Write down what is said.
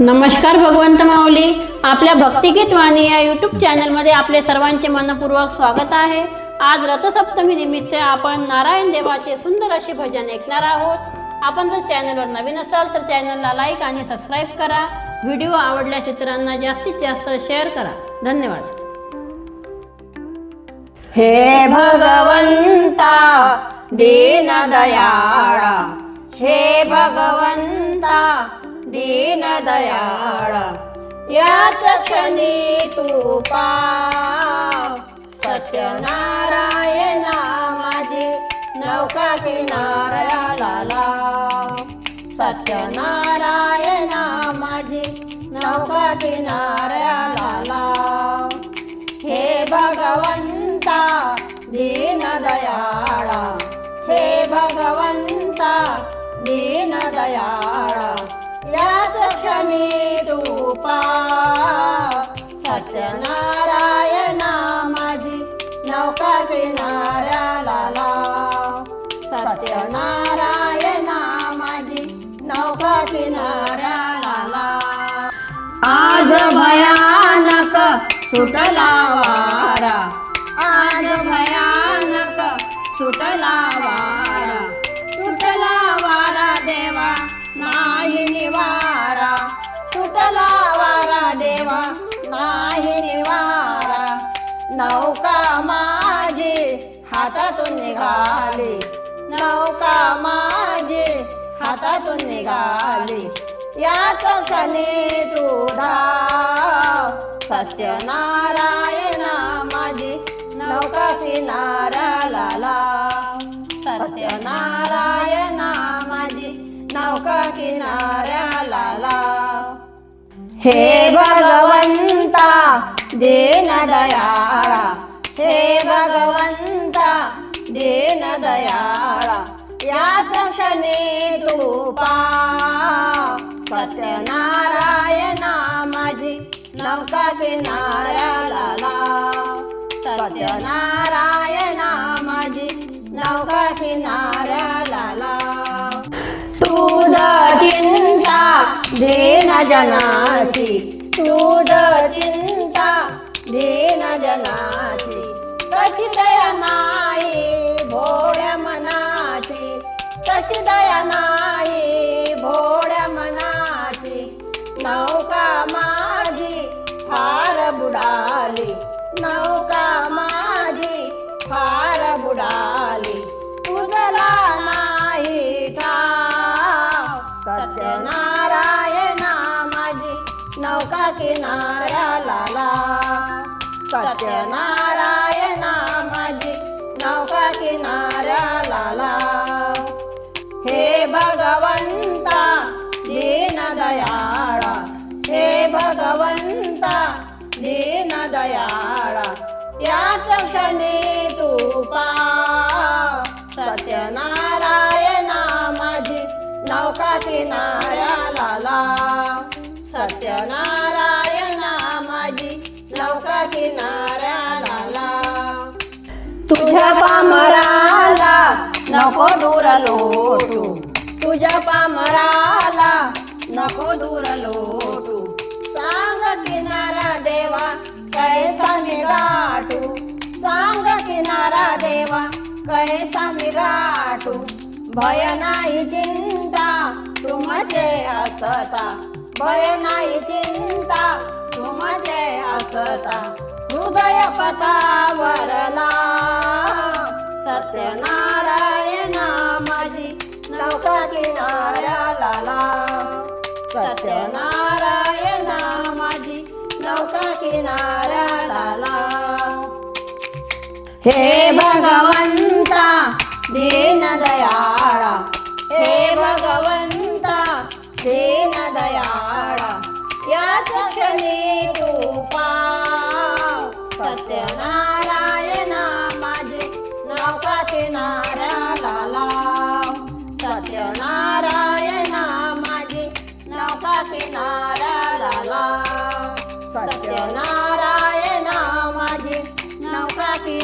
नमस्कार भगवंत माऊली. आपल्या भक्तिगीत वाणी या यूट्यूब चॅनलमध्ये आपले सर्वांचे मनपूर्वक स्वागत आहे. आज रथसप्तमी निमित्त आपण नारायण देवाचे सुंदर असे भजन ऐकणार आहोत. आपण जर चॅनलवर नवीन असाल तर चॅनलला लाईक आणि सबस्क्राईब करा. व्हिडिओ आवडल्यास इतरांना जास्तीत जास्त शेअर करा. धन्यवाद. हे भगवंता दीन दयाळा हे भगवंता दीन दयाळा याच क्षणी तू पाव सत्यनारायणा माझी नौका किनाऱ्याला लाव. सत्यनारायणा माझी नौका किनाऱ्याला लाव. हे भगवंता दीन दयाळा हे भगवंता दीन दयाळा. याच क्षणी रूपा सत्यनारायणा माझी नौका किनाऱ्याला लाव सत्यनारायणा माझी नौका किनाऱ्याला लाव आज भयानक सुटला वारा. आज भयानक सुटला नाही निवारा. नौका माझी हातातून निघाली. नौका माझी हातातून निघाली. याच क्षणी तू धाव सत्यनारायणा माझी नौका किनाऱ्याला लाव. सत्यनारायणा माझी नौका किनाऱ्या हे भगवंता दीन दयाळा. हे भगवंता देन दयाळा. याच क्षणी तू सत्यनारायणा माझी नौका किनाऱ्याला सत्यनारायणा माझी नौका किनाऱ्याला लाव तुझ दीन जनाची तुझ चिंता दीन जनाची. कशी दया नाही भोळ्या मनाची कशी दया नाही भोळ्या मनाची. नौका माझी फार बुडाली नौका किनारा लाला सत्यनारायणा माझी नौका किनारा लाला हे भगवंता दीन दयाळा. हे भगवंता दीन दयाळा. याच क्षणी तू पाव सत्यनारायणा माझी नौका किनारा लाला सत्यनारायणा नौका किनाऱ्याला. लाव. तुझ्या पामराला नको दूर लोटू. तुझ्या पामराला नको दूर लोटू. सांग किनारा देवा कैसा गाठू सांग किनारा देवा कैसा गाठू भय नाही चिंता तुमचे असता. भय नाही चिंता तुमचे असता हृदय पतावरला सत्यनारायणा माझी नौका किनाऱ्याला लाव. सत्यनारायणा माझी नौका किनाऱ्याला हे भगवंता दीन दयाळा. हे भगवंता दीन दयाळा. क्षणे तू पाव सत्यनारायणा माझे नावाचे नाराला सत्यनारायणा माझे नावाचे नाराला सत्यनारायणा माझे नावाचे